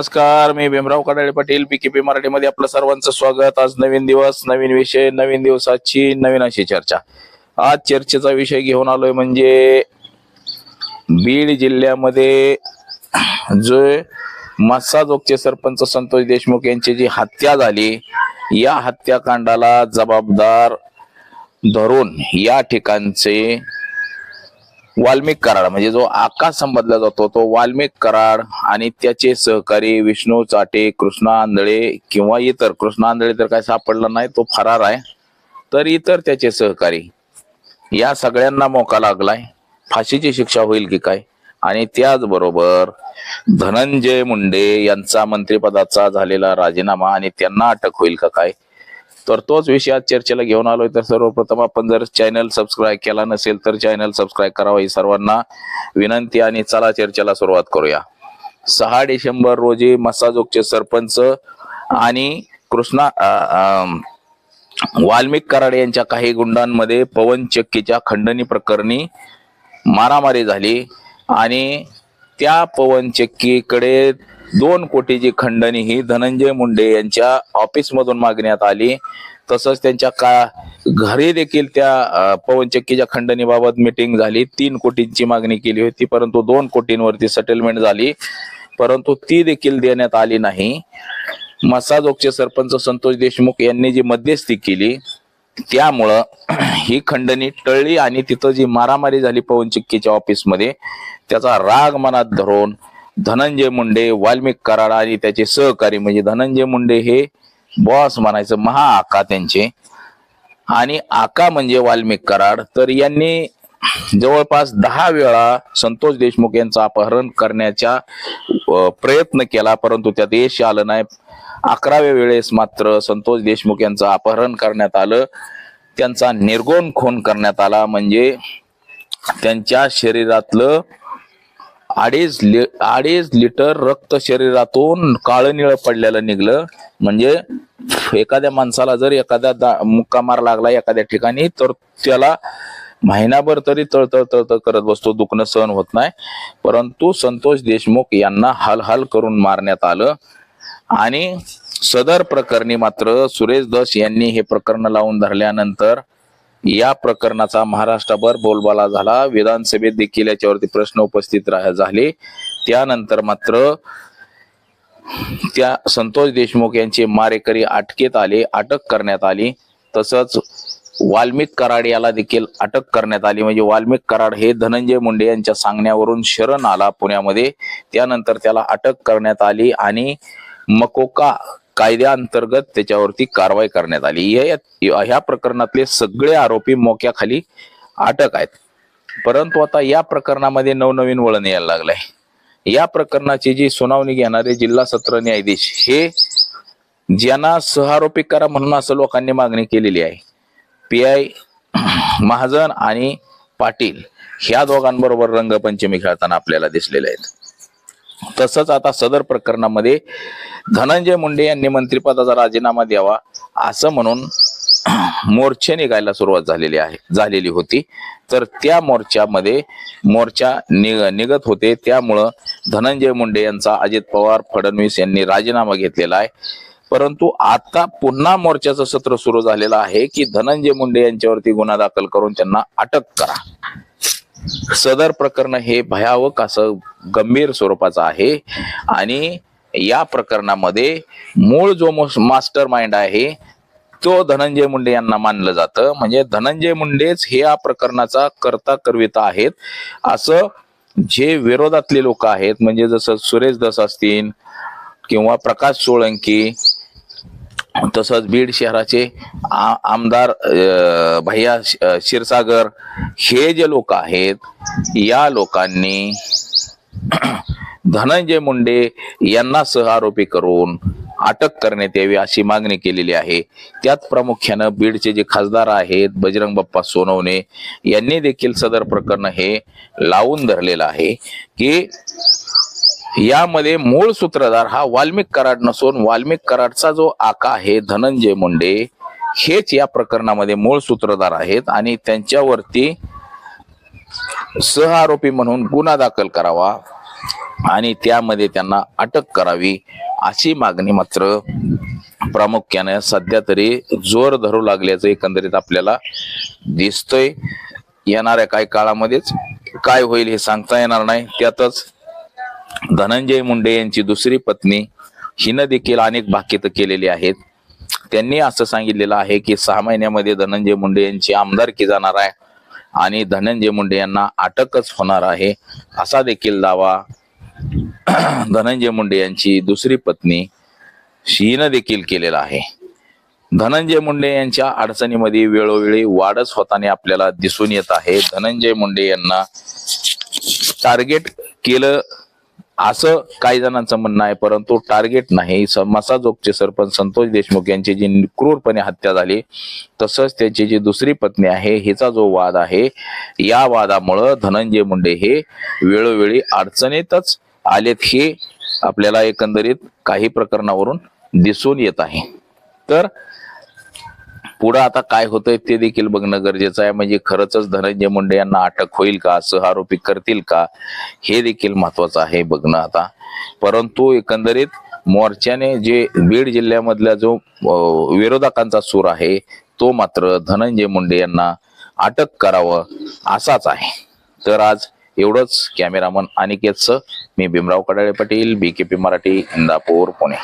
नमस्कार मी भीमराव कडाळे पाटील पीकेपी मराठीमध्ये आपलं सर्वांचं स्वागत. आज नवीन दिवस नवीन विषय नवीन दिवसाची नवीन अशी चर्चा. आज चर्चेचा विषय घेऊन आलोय म्हणजे बीड जिल्ह्यामध्ये जो मस्साजोगचे सरपंच संतोष देशमुख यांची जी हत्या झाली या हत्याकांडाला जबाबदार धरून या ठिकाणचे वाल्मिक कराड म्हणजे जो आकाश संबोधला जातो तो वाल्मिक कराड आणि त्याचे सहकारी विष्णू चाटे कृष्णा आंधळे किंवा इतर कृष्णा आंधळे तर काय सापडला नाही तो फरार आहे. तर इतर त्याचे सहकारी या सगळ्यांना मोका लागलाय. फाशीची शिक्षा होईल की काय? आणि त्याचबरोबर धनंजय मुंडे यांचा मंत्रिपदाचा झालेला राजीनामा आणि त्यांना अटक होईल का काय? तर तोच विषय आज चर्चेला घेऊन आलोय. तर सर्वप्रथम आपण जर चॅनल सबस्क्राईब केला नसेल तर चॅनल सबस्क्राईब करावा ही सर्वांना विनंती आणि चला चर्चेला सुरुवात करूया. सहा डिसेंबर रोजी मसाजोगचे सरपंच आणि कृष्णा वाल्मिक कराड यांच्या काही गुंडांमध्ये पवन चक्कीच्या खंडणी प्रकरणी मारामारी झाली आणि त्या पवन चक्कीकडे दोन कोटीची खंडणी ही धनंजय मुंडे यांच्या ऑफिसमधून मागण्यात आली. तसंच त्यांच्या का घरी देखील त्या पवनचक्कीच्या खंडणीबाबत मिटिंग झाली. तीन कोटींची मागणी केली होती परंतु दोन कोटींवरती सेटलमेंट झाली. परंतु ती देखील देण्यात आली नाही. मसाजोगचे सरपंच संतोष देशमुख यांनी जी मध्यस्थी केली त्यामुळं ही खंडणी टळली आणि तिथं जी मारामारी झाली पवनचक्कीच्या ऑफिसमध्ये त्याचा राग मनात धरून धनंजय मुंडे वाल्मिक कराड आणि त्याचे सहकारी म्हणजे धनंजय मुंडे हे बॉस म्हणायचं महा आका त्यांचे. आणि आका म्हणजे वाल्मिक कराड. तर यांनी जवळपास दहा वेळा संतोष देशमुख यांचं अपहरण करण्याचा प्रयत्न केला परंतु त्यात यश आलं नाही. अकराव्या वेळेस मात्र संतोष देशमुख यांचं अपहरण करण्यात आलं. त्यांचा निर्गोण खून करण्यात आला. म्हणजे त्यांच्या शरीरातलं अडीच लि अडीच लिटर रक्त शरीरातून काळं निळं पडलेलं निघलं. म्हणजे एखाद्या माणसाला जर एखाद्या दा- मुक्का मार लागला एखाद्या ठिकाणी तर त्याला महिनाभर तरी तळतळ तळतळ करत बसतो. दुखणं सहन होत नाही. परंतु संतोष देशमुख यांना हालहाल करून मारण्यात आलं. आणि सदर प्रकरणी मात्र सुरेश दस यांनी हे प्रकरण लावून धरल्यानंतर या प्रकरणाचा महाराष्ट्रभर बोलबाला झाला. विधानसभेत देखील याच्यावरती प्रश्न उपस्थित झाले. त्यानंतर मात्र त्या संतोष देशमुख यांचे मारेकरी अटकेत आले अटक करण्यात आली. तसंच वाल्मिक कराड याला देखील अटक करण्यात आली. म्हणजे वाल्मिक कराड हे धनंजय मुंडे यांच्या सांगण्यावरून शरण आला पुण्यामध्ये. त्यानंतर त्याला अटक करण्यात आली आणि मकोका कायद्याअंतर्गत त्याच्यावरती कारवाई करण्यात आली. ह्या प्रकरणातले सगळे आरोपी मोक्याखाली अटक आहेत. परंतु आता या प्रकरणामध्ये नवनवीन वळण यायला लागलंय. या प्रकरणाची जी सुनावणी घेणारे जिल्हा सत्र न्यायाधीश हे ज्यांना सहारोपी करा म्हणून असं लोकांनी मागणी केलेली आहे पी आय महाजन आणि पाटील ह्या दोघांबरोबर रंगपंचमी खेळताना आपल्याला दिसलेले आहेत. तसंच आता सदर प्रकरणामध्ये धनंजय मुंडे यांनी मंत्रिपदाचा राजीनामा द्यावा असं म्हणून मोर्चे निघायला सुरुवात झालेली आहे झालेली होती. तर त्या मोर्चामध्ये मोर्चा निघ निघत होते. त्यामुळं धनंजय मुंडे यांचा अजित पवार फडणवीस यांनी राजीनामा घेतलेला आहे. परंतु आता पुन्हा मोर्चाचं सत्र सुरू झालेलं आहे की धनंजय मुंडे यांच्यावरती गुन्हा दाखल करून त्यांना अटक करा. सदर प्रकरण हे भयावक असं गंभीर स्वरूपाचं आहे. आणि या प्रकरणामध्ये मूळ जो मास्टर माइंड आहे तो धनंजय मुंडे यांना मानलं जातं. म्हणजे धनंजय मुंडेच हे या प्रकरणाचा कर्ता करविता आहेत. असं जे विरोधातले लोक आहेत म्हणजे जसं सुरेश दस असतील किंवा प्रकाश सोळंकी तसंच बीड शहराचे आमदार भैया क्षीरसागर हे जे लोक आहेत या लोकांनी धनंजय मुंडे यांना सहआरोपी करून अटक करण्यात यावी अशी मागणी केलेली आहे. त्यात प्रामुख्यानं बीडचे जे खासदार आहेत बजरंग बाप्पा सोनवणे यांनी देखील सदर प्रकरण हे लावून धरलेलं आहे की यामध्ये मूळ सूत्रधार हा वाल्मिक कराड नसून वाल्मिक कराडचा जो आका आहे धनंजय मुंडे हेच या प्रकरणामध्ये मूळ सूत्रधार आहेत आणि त्यांच्यावरती सह आरोपी म्हणून गुन्हा दाखल करावा आणि त्यामध्ये त्यांना अटक करावी अशी मागणी मात्र प्रामुख्याने सध्या तरी जोर धरू लागल्याचं एकंदरीत आपल्याला दिसतंय. येणाऱ्या काही काळामध्येच काय होईल हे सांगता येणार नाही. त्यातच धनंजय मुंडे यांची दुसरी पत्नी हिनं देखील अनेक भाकित केलेली आहेत. त्यांनी असं सांगितलेलं आहे की सहा महिन्यामध्ये धनंजय मुंडे यांची आमदारकी जाणार आहे आणि धनंजय मुंडे यांना अटकच होणार आहे असा देखील दावा धनंजय मुंडे यांची दुसरी पत्नी शीनं देखील केलेला आहे. धनंजय मुंडे यांच्या अडचणीमध्ये वेळोवेळी वाढच होताना आपल्याला दिसून येत आहे. धनंजय मुंडे यांना टार्गेट केलं असं काही जणांचं म्हणणं आहे परंतु टार्गेट नाही. स- मसाजोगचे सरपंच संतोष देशमुख यांची जी क्रूरपणे हत्या झाली तसंच त्यांची जी दुसरी पत्नी आहे हिचा जो वाद आहे या वादामुळं धनंजय मुंडे हे वेळोवेळी अडचणीतच आलेत हे आपल्याला एकंदरीत काही प्रकरणावरून दिसून येत आहे. तर पुढं आता काय होतंय ते देखील बघणं गरजेचं आहे. म्हणजे खरंच धनंजय मुंडे यांना अटक होईल का? आरोपी करतील का? हे देखील महत्वाचं आहे बघणं आता. परंतु एकंदरीत मोर्चाने जे बीड जिल्ह्यामधला जो विरोधकांचा सूर आहे तो मात्र धनंजय मुंडे यांना अटक करावं असाच आहे. तर आज एवढंच. कॅमेरामन अनिकेतचं. मी भीमराव कडाळे पाटील बीकेपी मराठी इंदापूर पुणे.